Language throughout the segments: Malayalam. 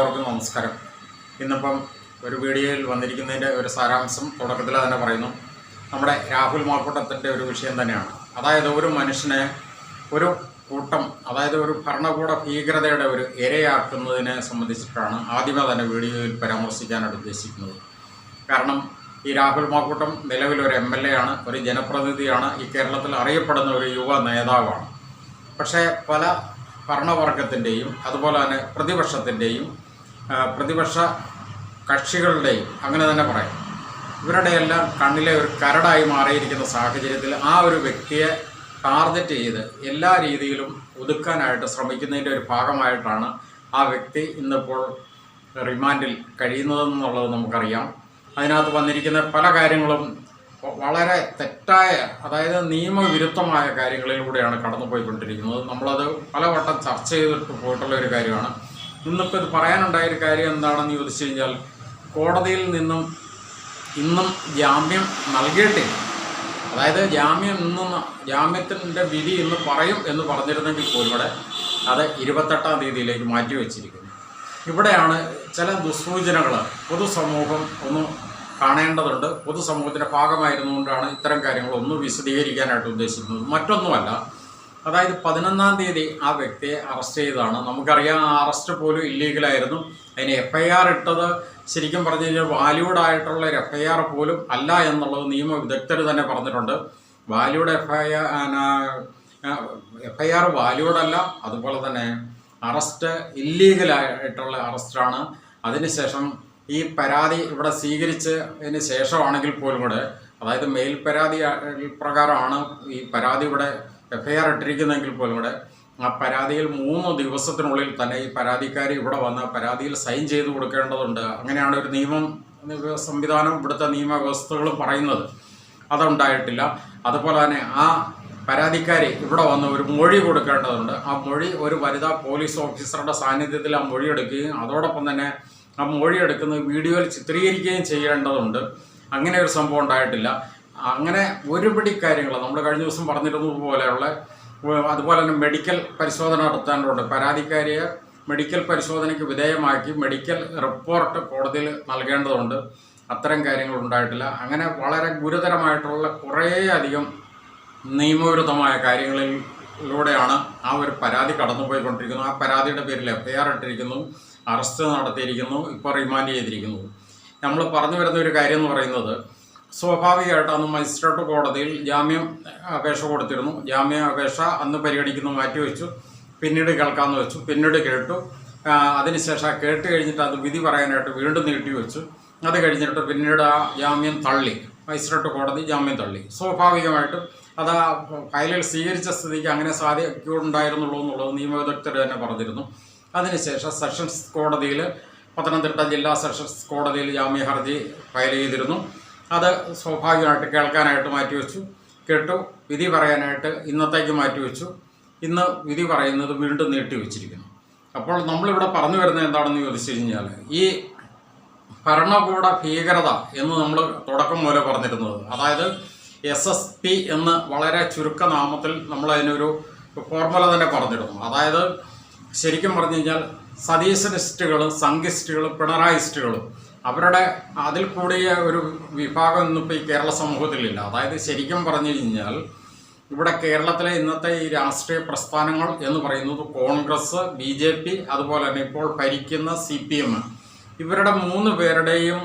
എല്ലാവർക്കും നമസ്കാരം. ഇന്നിപ്പം ഒരു വീഡിയോയിൽ വന്നിരിക്കുന്നതിന്റെ ഒരു സാരാംശം തുടക്കത്തിൽ തന്നെ പറയുന്നു. നമ്മുടെ രാഹുൽ മാക്കൂട്ടത്തിന്റെ ഒരു വിഷയം തന്നെയാണ്. അതായത് ഒരു മനുഷ്യനെ ഒരു കൂട്ടം അതായത് ഒരു ഭരണകൂട ഭീകരതയുടെ ഒരു ഇരയാക്കുന്നതിനെ സംബന്ധിച്ചിട്ടാണ് ആദ്യമേ തന്നെ വീഡിയോയിൽ പരാമർശിക്കാനായിട്ട് ഉദ്ദേശിക്കുന്നത്. കാരണം ഈ രാഹുൽ മാക്കൂട്ടം നിലവിൽ ഒരു എം എൽ എ ആണ് ഒരു ജനപ്രതിനിധിയാണ് ഈ കേരളത്തിൽ അറിയപ്പെടുന്ന ഒരു യുവ നേതാവാണ്. പക്ഷേ പല ഭരണവർഗത്തിന്റെയും അതുപോലെ തന്നെ പ്രതിപക്ഷത്തിന്റെയും പ്രതിപക്ഷ കക്ഷികളുടെയും അങ്ങനെ തന്നെ പറയാം. ഇവരുടെ എല്ലാം കണ്ണിലെ ഒരു കരടായി മാറിയിരിക്കുന്ന സാഹചര്യത്തിൽ ആ ഒരു വ്യക്തിയെ ടാർഗറ്റ് ചെയ്ത് എല്ലാ രീതിയിലും ഒതുക്കാനായിട്ട് ശ്രമിക്കുന്നതിന്റെ ഒരു ഭാഗമായിട്ടാണ് ആ വ്യക്തി ഇന്നിപ്പോൾ റിമാൻഡിൽ കഴിയുന്നതെന്നുള്ളത് നമുക്കറിയാം. അതിനകത്ത് വന്നിരിക്കുന്ന പല കാര്യങ്ങളും വളരെ തെറ്റായ അതായത് നിയമവിരുദ്ധമായ കാര്യങ്ങളിലൂടെയാണ് കടന്നുപോയിക്കൊണ്ടിരിക്കുന്നത്. നമ്മളത് പലവട്ടം ചർച്ച ചെയ്തിട്ട് പോയിട്ടുള്ള ഒരു കാര്യമാണ്. ഇന്നിപ്പോൾ ഇത് പറയാനുണ്ടായ ഒരു കാര്യം എന്താണെന്ന് ചോദിച്ചു കഴിഞ്ഞാൽ കോടതിയിൽ നിന്നും ഇന്നും ജാമ്യം നൽകിയിട്ടില്ല. അതായത് ജാമ്യം ഇന്ന് ജാമ്യത്തിന്റെ വിധി ഇന്ന് പറയും എന്ന് പറഞ്ഞിരുന്നെങ്കിൽ പോലും ഇവിടെ അത് ഇരുപത്തെട്ടാം തീയതിയിലേക്ക് മാറ്റി വെച്ചിരിക്കുന്നു. ഇവിടെയാണ് ചില ദുസ്സൂചനകൾ പൊതുസമൂഹം ഒന്ന് കാണേണ്ടതുണ്ട്. പൊതുസമൂഹത്തിന്റെ ഭാഗമായിരുന്നുകൊണ്ടാണ് ഇത്തരം കാര്യങ്ങളൊന്നും വിശദീകരിക്കാനായിട്ട് ഉദ്ദേശിക്കുന്നത്. മറ്റൊന്നുമല്ല അതായത് പതിനൊന്നാം തീയതി ആ വ്യക്തിയെ അറസ്റ്റ് ചെയ്തതാണ്. നമുക്കറിയാം ആ അറസ്റ്റ് പോലും ഇല്ലീഗലായിരുന്നു അതിന് എഫ് ഐ ആർ ഇട്ടത് ശരിക്കും പറഞ്ഞു കഴിഞ്ഞാൽ വാല്യൂഡ് ആയിട്ടുള്ള ഒരു എഫ് ഐ ആർ പോലും അല്ല എന്നുള്ളത് നിയമ വിദഗ്ധർ തന്നെ പറഞ്ഞിട്ടുണ്ട്. Valid F I F I R valid അല്ല അതുപോലെ തന്നെ അറസ്റ്റ് ഇല്ലീഗലായിട്ടുള്ള അറസ്റ്റാണ്. അതിനുശേഷം ഈ പരാതി ഇവിടെ സ്വീകരിച്ചതിന് ശേഷമാണെങ്കിൽ പോലും കൂടെ അതായത് മെയിൽ പരാതി പ്രകാരമാണ് ഈ പരാതി ഇവിടെ എഫ് ഐ ആർ ഇട്ടിരിക്കുന്നെങ്കിൽ പോലും കൂടെ ആ പരാതിയിൽ മൂന്ന് ദിവസത്തിനുള്ളിൽ തന്നെ ഈ പരാതിക്കാരി ഇവിടെ വന്ന് പരാതിയിൽ സൈൻ ചെയ്ത് കൊടുക്കേണ്ടതുണ്ട്. അങ്ങനെയാണ് ഒരു നിയമം സംവിധാനം ഇവിടുത്തെ നിയമവ്യവസ്ഥകൾ പറയുന്നത്. അതുണ്ടായിട്ടില്ല. അതുപോലെ തന്നെ ആ പരാതിക്കാരി ഇവിടെ വന്ന് ഒരു മൊഴി കൊടുക്കേണ്ടതുണ്ട്. ആ മൊഴി ഒരു വനിതാ പോലീസ് ഓഫീസറുടെ സാന്നിധ്യത്തിൽ ആ മൊഴി എടുക്കുകയും അതോടൊപ്പം തന്നെ ആ മൊഴി എടുക്കുന്നത് വീഡിയോയിൽ ചിത്രീകരിക്കുകയും ചെയ്യേണ്ടതുണ്ട്. അങ്ങനെ ഒരു സംഭവം ഉണ്ടായിട്ടില്ല. അങ്ങനെ ഒരുപിടി കാര്യങ്ങൾ നമ്മൾ കഴിഞ്ഞ ദിവസം പറഞ്ഞിരുന്നത് പോലെയുള്ള അതുപോലെ തന്നെ മെഡിക്കൽ പരിശോധന നടത്താനുണ്ട്. പരാതിക്കാരിയെ മെഡിക്കൽ പരിശോധനയ്ക്ക് വിധേയമാക്കി മെഡിക്കൽ റിപ്പോർട്ട് കോടതിയിൽ നൽകേണ്ടതുണ്ട്. അത്തരം കാര്യങ്ങൾ ഉണ്ടായിട്ടില്ല അങ്ങനെ വളരെ ഗുരുതരമായിട്ടുള്ള കുറേയധികം നിയമവിരുദ്ധമായ കാര്യങ്ങളിലൂടെയാണ് ആ ഒരു പരാതി കടന്നുപോയിക്കൊണ്ടിരിക്കുന്നത്. ആ പരാതിയുടെ പേരിൽ എഫ് ഇട്ടിരിക്കുന്നു അറസ്റ്റ് നടത്തിയിരിക്കുന്നു ഇപ്പോൾ റിമാൻഡ് ചെയ്തിരിക്കുന്നു. നമ്മൾ പറഞ്ഞു വരുന്ന ഒരു കാര്യം എന്ന് പറയുന്നത് സ്വാഭാവികമായിട്ട് അന്ന് മജിസ്ട്രേറ്റ് കോടതിയിൽ ജാമ്യം അപേക്ഷ കൊടുത്തിരുന്നു. ജാമ്യ അപേക്ഷ അന്ന് പരിഗണിക്കുന്നു മാറ്റിവെച്ചു. പിന്നീട് കേൾക്കാമെന്ന് വെച്ചു. പിന്നീട് കേട്ടു. അതിനുശേഷം കേട്ട് കഴിഞ്ഞിട്ട് അത് വിധി പറയാനായിട്ട് വീണ്ടും നീട്ടി വെച്ചു അത് കഴിഞ്ഞിട്ട് പിന്നീട് ആ ജാമ്യം തള്ളി. മജിസ്ട്രേറ്റ് കോടതി ജാമ്യം തള്ളി. സ്വാഭാവികമായിട്ടും അത് ആ ഫയലിൽ സ്വീകരിച്ച സ്ഥിതിക്ക് അങ്ങനെ സാധിക്കുന്നുണ്ടായിരുന്നുള്ളൂ എന്നുള്ളത് നിയമവിദഗ്ധർ തന്നെ പറഞ്ഞിരുന്നു. അതിനുശേഷം സെഷൻസ് കോടതിയിൽ പത്തനംതിട്ട ജില്ലാ സെഷൻസ് കോടതിയിൽ ജാമ്യ ഹർജി ഫയൽ ചെയ്തിരുന്നു. അത് സ്വാഭാവികമായിട്ട് കേൾക്കാനായിട്ട് മാറ്റിവെച്ചു കേട്ടു വിധി പറയാനായിട്ട് ഇന്നത്തേക്ക് മാറ്റിവെച്ചു ഇന്ന് വിധി പറയുന്നത് വീണ്ടും നീട്ടിവെച്ചിരിക്കുന്നു അപ്പോൾ നമ്മളിവിടെ പറഞ്ഞു വരുന്നത് എന്താണെന്ന് ചോദിച്ചു കഴിഞ്ഞാൽ ഈ ഭരണകൂട ഭീകരത എന്ന് നമ്മൾ തുടക്കം മുതലേ പറഞ്ഞിരുന്നത് അതായത് എസ് എസ് പി എന്ന് വളരെ ചുരുക്കനാമത്തിൽ നമ്മൾ അതിനൊരു ഫോർമുല തന്നെ പറഞ്ഞിരുന്നു. അതായത് ശരിക്കും പറഞ്ഞു കഴിഞ്ഞാൽ സതീശനിസ്റ്റുകളും സംഘിസ്റ്റുകളും പിണറായിസ്റ്റുകളും അവരുടെ അതിൽ കൂടിയ ഒരു വിഭാഗം ഇന്നിപ്പോൾ ഈ കേരള സമൂഹത്തിലില്ല. അതായത് ശരിക്കും പറഞ്ഞു കഴിഞ്ഞാൽ ഇവിടെ കേരളത്തിലെ ഇന്നത്തെ ഈ രാഷ്ട്രീയ പ്രസ്ഥാനങ്ങൾ എന്ന് പറയുന്നത് കോൺഗ്രസ് ബി ജെ പി അതുപോലെ തന്നെ ഇപ്പോൾ ഭരിക്കുന്ന സി പി എം. ഇവരുടെ മൂന്ന് പേരുടെയും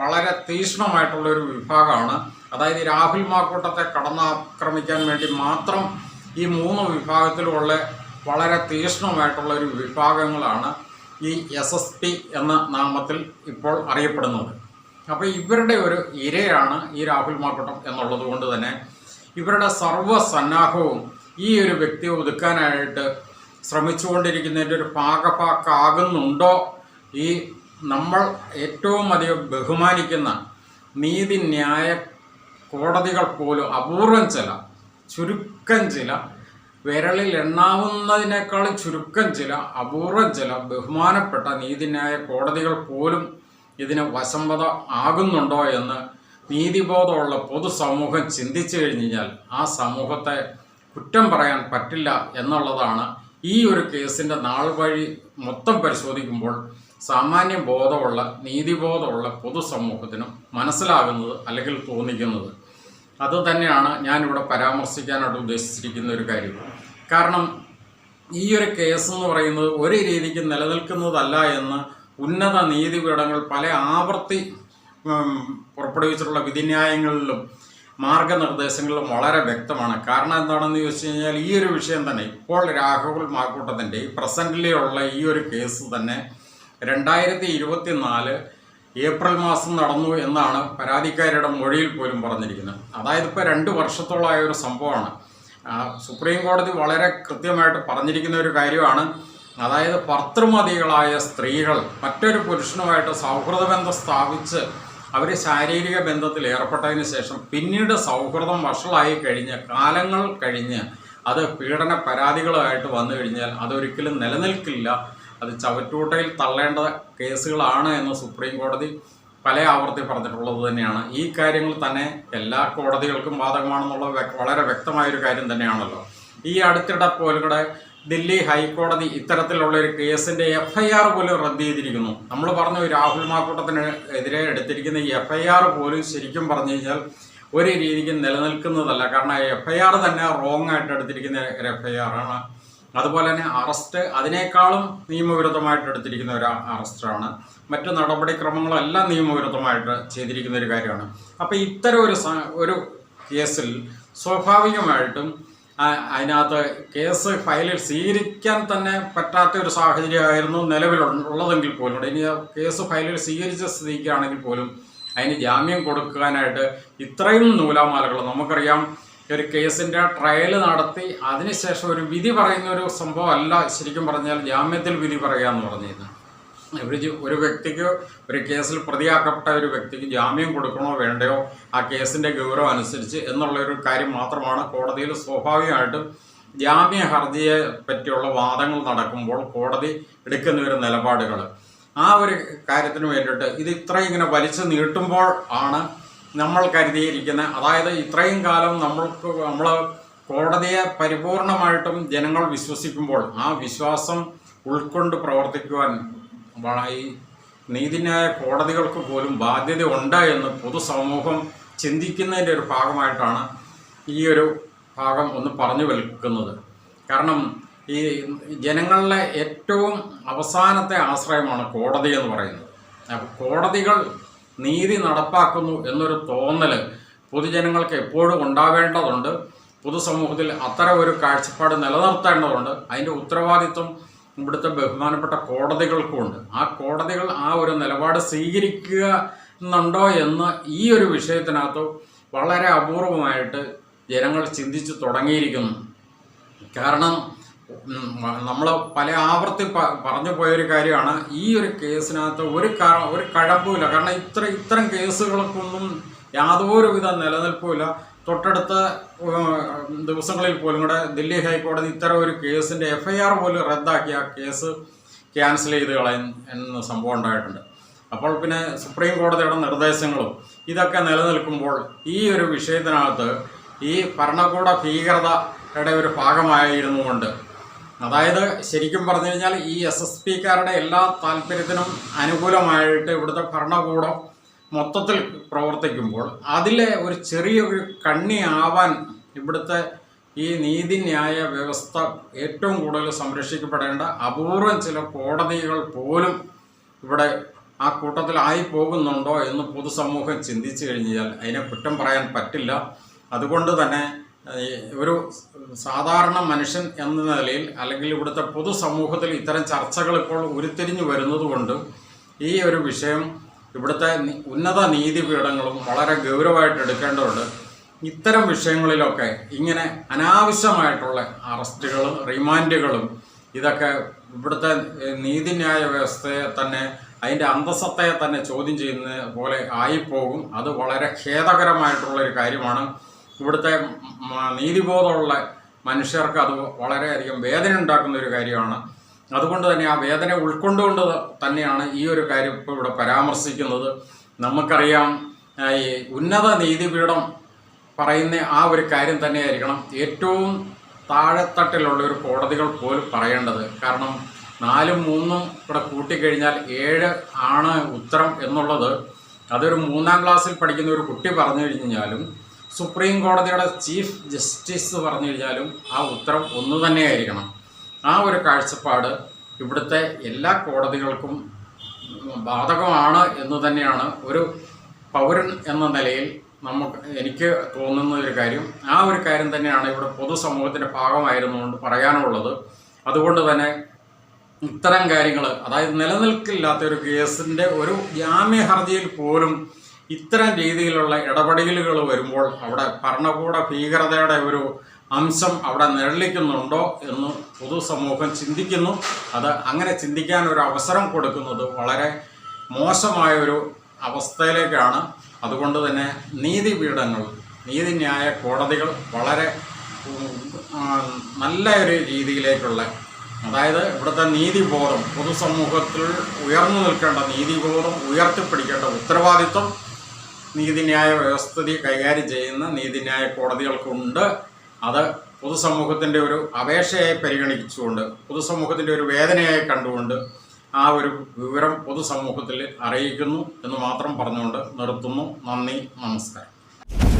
വളരെ തീക്ഷ്ണമായിട്ടുള്ള ഒരു വിഭാഗമാണ്. അതായത് രാഹുൽ മാക്കൂട്ടത്തെ കടന്നാക്രമിക്കാൻ വേണ്ടി മാത്രം ഈ മൂന്ന് വിഭാഗത്തിലുള്ള വളരെ തീക്ഷ്ണമായിട്ടുള്ള ഒരു വിഭാഗങ്ങളാണ് ഈ എസ് എസ് പി എന്ന നാമത്തിൽ ഇപ്പോൾ അറിയപ്പെടുന്നത് അപ്പോൾ ഇവരുടെ ഒരു ഇരയാണ് ഈ രാഹുൽ മാക്കൂട്ടം എന്നുള്ളത് കൊണ്ട് തന്നെ ഇവരുടെ സർവസന്നാഹവും ഈ ഒരു വ്യക്തിയെ ഒതുക്കാനായിട്ട് ശ്രമിച്ചുകൊണ്ടിരിക്കുന്നതിന്റെ ഒരു പാകപ്പാക്കാകുന്നുണ്ടോ? ഈ നമ്മൾ ഏറ്റവും അധികം ബഹുമാനിക്കുന്ന നീതിന്യായ കോടതികൾ പോലും അപൂർവം ചില ചുരുക്കം ചില വിരളിൽ എണ്ണാവുന്നതിനേക്കാളും ചുരുക്കം ചില അപൂർവ ചില ബഹുമാനപ്പെട്ട നീതിന്യായ കോടതികൾ പോലും ഇതിന് വശംവത ആകുന്നുണ്ടോ എന്ന് നീതിബോധമുള്ള പൊതുസമൂഹം ചിന്തിച്ചു കഴിഞ്ഞാൽ ആ സമൂഹത്തെ കുറ്റം പറയാൻ പറ്റില്ല എന്നുള്ളതാണ് ഈ ഒരു കേസിന്റെ നാൾ വഴി മൊത്തം പരിശോധിക്കുമ്പോൾ സാമാന്യ ബോധമുള്ള നീതിബോധമുള്ള പൊതുസമൂഹത്തിനും മനസ്സിലാകുന്നത് അല്ലെങ്കിൽ തോന്നിക്കുന്നത്. അത് തന്നെയാണ് ഞാനിവിടെ പരാമർശിക്കാനായിട്ട് ഉദ്ദേശിച്ചിരിക്കുന്ന ഒരു കാര്യം. കാരണം ഈ ഒരു കേസ് എന്ന് പറയുന്നത് ഒരു രീതിക്ക് നിലനിൽക്കുന്നതല്ല എന്ന് ഉന്നത നീതിപീഠങ്ങൾ പല ആവർത്തി പുറപ്പെടുവിച്ചിട്ടുള്ള വിധിന്യായങ്ങളിലും മാർഗനിർദ്ദേശങ്ങളിലും വളരെ വ്യക്തമാണ്. കാരണം എന്താണെന്ന് ചോദിച്ചു കഴിഞ്ഞാൽ ഈ ഒരു വിഷയം തന്നെ ഇപ്പോൾ രാഘവൽ മാക്കൂട്ടത്തിന്റെ ഈ പ്രസന്റിലുള്ള ഈ ഒരു കേസ് തന്നെ രണ്ടായിരത്തി ഇരുപത്തി നാല് ഏപ്രിൽ മാസം നടന്നു എന്നാണ് പരാതിക്കാരുടെ മൊഴിയിൽ പോലും പറഞ്ഞിരിക്കുന്നത്. അതായത് ഇപ്പോൾ രണ്ട് വർഷത്തോളമായ ഒരു സംഭവമാണ്. സുപ്രീം കോടതി വളരെ കൃത്യമായിട്ട് പറഞ്ഞിരിക്കുന്ന ഒരു കാര്യമാണ്. അതായത് ഭർത്തൃമതികളായ സ്ത്രീകൾ മറ്റൊരു പുരുഷനുമായിട്ട് സൗഹൃദ ബന്ധം സ്ഥാപിച്ച് അവർ ശാരീരിക ബന്ധത്തിൽ ഏർപ്പെട്ടതിന് ശേഷം പിന്നീട് സൗഹൃദം വഷളായി കഴിഞ്ഞ് കാലങ്ങൾ കഴിഞ്ഞ് അത് പീഡന പരാതികളായിട്ട് വന്നു കഴിഞ്ഞാൽ അതൊരിക്കലും നിലനിൽക്കില്ല. അത് ചവറ്റൂട്ടയിൽ തള്ളേണ്ട കേസുകളാണ് എന്ന് സുപ്രീം കോടതി പല ആവർത്തി പറഞ്ഞിട്ടുള്ളത് തന്നെയാണ്. ഈ കാര്യങ്ങൾ തന്നെ എല്ലാ കോടതികൾക്കും ബാധകമാണെന്നുള്ള വളരെ വ്യക്തമായൊരു കാര്യം തന്നെയാണല്ലോ. ഈ അടുത്തിടെ പോലും കൂടെ ദില്ലി ഹൈക്കോടതി ഇത്തരത്തിലുള്ള ഒരു കേസിന്റെ എഫ്ഐആർ പോലും റദ്ദ് ചെയ്തിരിക്കുന്നു. നമ്മൾ പറഞ്ഞു രാഹുൽ മാക്കൂട്ടത്തിന് എതിരെ എടുത്തിരിക്കുന്ന ഈ എഫ് ഐ ആർ പോലും ശരിക്കും പറഞ്ഞു കഴിഞ്ഞാൽ ഒരു രീതിക്ക് നിലനിൽക്കുന്നതല്ല. കാരണം എഫ്ഐആർ തന്നെ റോങ് ആയിട്ട് എടുത്തിരിക്കുന്ന ഒരു എഫ് ഐ ആർ ആണ്. അതുപോലെ തന്നെ അറസ്റ്റ് അതിനേക്കാളും നിയമവിരുദ്ധമായിട്ട് എടുത്തിരിക്കുന്ന ഒരു അറസ്റ്റാണ് മറ്റു നടപടിക്രമങ്ങളെല്ലാം നിയമവിരുദ്ധമായിട്ട് ചെയ്തിരിക്കുന്ന ഒരു കാര്യമാണ്. അപ്പോൾ ഇത്തരം ഒരു ഒരു കേസിൽ സ്വാഭാവികമായിട്ടും അതിനകത്ത് കേസ് ഫയലിൽ സ്വീകരിക്കാൻ തന്നെ പറ്റാത്ത ഒരു സാഹചര്യമായിരുന്നു നിലവിലുള്ളതെങ്കിൽ പോലും. ഇനി കേസ് ഫയലിൽ സ്വീകരിച്ച സ്ഥിതിക്കാണെങ്കിൽ പോലും അതിന് ജാമ്യം കൊടുക്കാനായിട്ട് ഇത്രയും നൂലാമാലകൾ നമുക്കറിയാം. ഒരു കേസിന്റെ ട്രയൽ നടത്തി അതിനുശേഷം ഒരു വിധി പറയുന്ന ഒരു സംഭവം അല്ല ശരിക്കും പറഞ്ഞാൽ ജാമ്യത്തിൽ വിധി പറയുക എന്ന് പറഞ്ഞിരുന്നു. ഒരു ഒരു വ്യക്തിക്ക് ഒരു കേസിൽ പ്രതിയാക്കപ്പെട്ട ഒരു വ്യക്തിക്ക് ജാമ്യം കൊടുക്കണോ വേണ്ടയോ ആ കേസിന്റെ ഗൗരവം അനുസരിച്ച് എന്നുള്ള ഒരു കാര്യം മാത്രമാണ് കോടതിയിൽ സ്വാഭാവികമായിട്ടും ജാമ്യ ഹർജിയെ പറ്റിയുള്ള വാദങ്ങൾ നടക്കുമ്പോൾ കോടതി എടുക്കുന്ന ഒരു നിലപാടുകൾ ആ ഒരു കാര്യത്തിന് വേണ്ടിയിട്ട് ഇത് ഇത്രയും ഇങ്ങനെ വലിച്ചു നീട്ടുമ്പോൾ ആണ് നമ്മൾ കരുതിയിരിക്കുന്ന അതായത് ഇത്രയും കാലം നമ്മൾക്ക് നമ്മൾ കോടതിയെ പരിപൂർണമായിട്ടും ജനങ്ങൾ വിശ്വസിക്കുമ്പോൾ ആ വിശ്വാസം ഉൾക്കൊണ്ട് പ്രവർത്തിക്കുവാൻ ഈ നീതിന്യായ കോടതികൾക്ക് പോലും ബാധ്യത ഉണ്ട് എന്ന് പൊതുസമൂഹം ചിന്തിക്കുന്നതിന്റെ ഒരു ഭാഗമായിട്ടാണ് ഈ ഒരു ഭാഗം ഒന്ന് പറഞ്ഞു വെക്കുന്നത്. കാരണം ഈ ജനങ്ങളിലെ ഏറ്റവും അവസാനത്തെ ആശ്രയമാണ് കോടതി എന്ന് പറയുന്നത്. അപ്പോൾ കോടതികൾ നീതി നടപ്പാക്കുന്നു എന്നൊരു തോന്നൽ പൊതുജനങ്ങൾക്ക് എപ്പോഴും ഉണ്ടാവേണ്ടതുണ്ട്. പൊതുസമൂഹത്തിൽ അത്തരം ഒരു കാഴ്ചപ്പാട് നിലനിർത്തേണ്ടതുണ്ട്. അതിന്റെ ഉത്തരവാദിത്വം ഇവിടുത്തെ ബഹുമാനപ്പെട്ട കോടതികൾക്കുമുണ്ട് ആ കോടതികൾ ആ ഒരു നിലപാട് സ്വീകരിക്കുക എന്നുണ്ടോ എന്ന് ഈ ഒരു വിഷയത്തിനകത്ത് വളരെ അപൂർവമായിട്ട് ജനങ്ങൾ ചിന്തിച്ചു തുടങ്ങിയിരിക്കുന്നു. കാരണം നമ്മൾ പല ആവർത്തി പറഞ്ഞു പോയൊരു കാര്യമാണ്. ഈ ഒരു കേസിനകത്ത് ഒരു ഒരു കഴപ്പില്ല കാരണം ഇത്ര ഇത്തരം കേസുകൾക്കൊന്നും യാതൊരുവിധ നിലനിൽപ്പുമില്ല. തൊട്ടടുത്ത ദിവസങ്ങളിൽ പോലും കൂടെ ദില്ലി ഹൈക്കോടതി ഇത്തരം ഒരു കേസിന്റെ എഫ്ഐആർ പോലും റദ്ദാക്കി ആ കേസ് ക്യാൻസൽ ചെയ്ത് കളയും എന്ന സംഭവം ഉണ്ടായിട്ടുണ്ട്. അപ്പോൾ പിന്നെ സുപ്രീം കോടതിയുടെ നിർദ്ദേശങ്ങളും ഇതൊക്കെ നിലനിൽക്കുമ്പോൾ ഈ ഒരു വിഷയത്തിനകത്ത് ഈ ഭരണകൂട ഭീകരതയുടെ ഒരു ഭാഗമായിരുന്നു കൊണ്ട് അതായത് ശരിക്കും പറഞ്ഞു കഴിഞ്ഞാൽ ഈ എസ് എസ് പിക്കാരുടെ എല്ലാ താല്പര്യത്തിനും അനുകൂലമായിട്ട് ഇവിടുത്തെ ഭരണകൂടം മൊത്തത്തിൽ പ്രവർത്തിക്കുമ്പോൾ അതിലെ ഒരു ചെറിയൊരു കണ്ണി ആവാൻ ഇവിടുത്തെ ഈ നീതിന്യായ വ്യവസ്ഥ ഏറ്റവും കൂടുതൽ സംരക്ഷിക്കപ്പെടേണ്ട അപൂർവം ചില കോടതികൾ പോലും ഇവിടെ ആ കൂട്ടത്തിലായി പോകുന്നുണ്ടോ എന്ന് പൊതുസമൂഹം ചിന്തിച്ചു കഴിഞ്ഞാൽ അതിനെ കുറ്റം പറയാൻ പറ്റില്ല. അതുകൊണ്ട് തന്നെ ഒരു സാധാരണ മനുഷ്യൻ എന്ന നിലയിൽ അല്ലെങ്കിൽ ഇവിടുത്തെ പൊതുസമൂഹത്തിൽ ഇത്തരം ചർച്ചകൾ ഇപ്പോൾ ഉരുത്തിരിഞ്ഞു വരുന്നതുകൊണ്ട് ഈ ഒരു വിഷയം ഇവിടുത്തെ ഉന്നത നീതിപീഠങ്ങളും വളരെ ഗൗരവമായിട്ട് എടുക്കേണ്ടതുണ്ട്. ഇത്തരം വിഷയങ്ങളിലൊക്കെ ഇങ്ങനെ അനാവശ്യമായിട്ടുള്ള അറസ്റ്റുകളും റിമാൻഡുകളും ഇതൊക്കെ ഇവിടുത്തെ നീതിന്യായ വ്യവസ്ഥയെ തന്നെ അതിന്റെ അന്തസ്സത്തെ തന്നെ ചോദ്യം ചെയ്യുന്ന പോലെ ആയിപ്പോകും. അത് വളരെ ഖേദകരമായിട്ടുള്ള ഒരു കാര്യമാണ്. ഇവിടുത്തെ നീതിബോധമുള്ള മനുഷ്യർക്ക് അത് വളരെയധികം വേദന ഉണ്ടാക്കുന്ന ഒരു കാര്യമാണ്. അതുകൊണ്ട് തന്നെ ആ വേദന ഉൾക്കൊണ്ടുകൊണ്ട് തന്നെയാണ് ഈ ഒരു കാര്യം ഇപ്പോൾ ഇവിടെ പരാമർശിക്കുന്നത്. നമുക്കറിയാം ഈ ഉന്നത നീതിപീഠം പറയുന്ന ആ ഒരു കാര്യം തന്നെയായിരിക്കണം ഏറ്റവും താഴെത്തട്ടിലുള്ള ഒരു കോടതികൾ പോലും പറയേണ്ടത്. കാരണം നാലും മൂന്നും ഇവിടെ കൂട്ടിക്കഴിഞ്ഞാൽ ഏഴ് ആണ് ഉത്തരം എന്നുള്ളത്. അതൊരു മൂന്നാം ക്ലാസ്സിൽ പഠിക്കുന്ന ഒരു കുട്ടി പറഞ്ഞു കഴിഞ്ഞാലും സുപ്രീം കോടതിയുടെ ചീഫ് ജസ്റ്റിസ് പറഞ്ഞു കഴിഞ്ഞാലും ആ ഉത്തരം ഒന്നു തന്നെയായിരിക്കണം. ആ ഒരു കാഴ്ചപ്പാട് ഇവിടുത്തെ എല്ലാ കോടതികൾക്കും ബാധകമാണ് എന്ന് തന്നെയാണ് ഒരു പൗരൻ എന്ന നിലയിൽ നമുക്ക് എനിക്ക് തോന്നുന്ന ഒരു കാര്യം. ആ ഒരു കാര്യം തന്നെയാണ് ഇവിടെ പൊതുസമൂഹത്തിന്റെ ഭാഗമായിരുന്നുകൊണ്ട് പറയാനുള്ളത്. അതുകൊണ്ട് തന്നെ ഇത്തരം കാര്യങ്ങൾ അതായത് നിലനിൽക്കില്ലാത്ത ഒരു കേസിന്റെ ഒരു ജാമ്യ ഹർജിയിൽ പോലും ഇത്തരം രീതിയിലുള്ള ഇടപെടലുകൾ വരുമ്പോൾ അവിടെ ഭരണകൂട ഭീകരതയുടെ ഒരു അംശം അവിടെ നിഴലിക്കുന്നുണ്ടോ എന്ന് പൊതുസമൂഹം ചിന്തിക്കുന്നു. അത് അങ്ങനെ ചിന്തിക്കാൻ ഒരു അവസരം കൊടുക്കുന്നത് വളരെ മോശമായ ഒരു അവസ്ഥയിലേക്കാണ്. അതുകൊണ്ട് തന്നെ നീതിപീഠങ്ങൾ നീതിന്യായ കോടതികൾ വളരെ നല്ല ഒരു രീതിയിലേക്കുള്ള അതായത് ഇവിടുത്തെ നീതിബോധം പൊതുസമൂഹത്തിൽ ഉയർന്നു നിൽക്കേണ്ട നീതിബോധം ഉയർത്തിപ്പിടിക്കേണ്ട ഉത്തരവാദിത്വം നീതിന്യായ വ്യവസ്ഥിതി കൈകാര്യം ചെയ്യുന്ന നീതിന്യായ കോടതികൾക്കുണ്ട്. അത് പൊതുസമൂഹത്തിന്റെ ഒരു അപേക്ഷയായി പരിഗണിച്ചുകൊണ്ട് പൊതുസമൂഹത്തിന്റെ ഒരു വേദനയായി കണ്ടുകൊണ്ട് ആ ഒരു വിവരം പൊതുസമൂഹത്തിൽ അറിയിക്കുന്നു എന്ന് മാത്രം പറഞ്ഞുകൊണ്ട് നിർത്തുന്നു. നന്ദി നമസ്കാരം.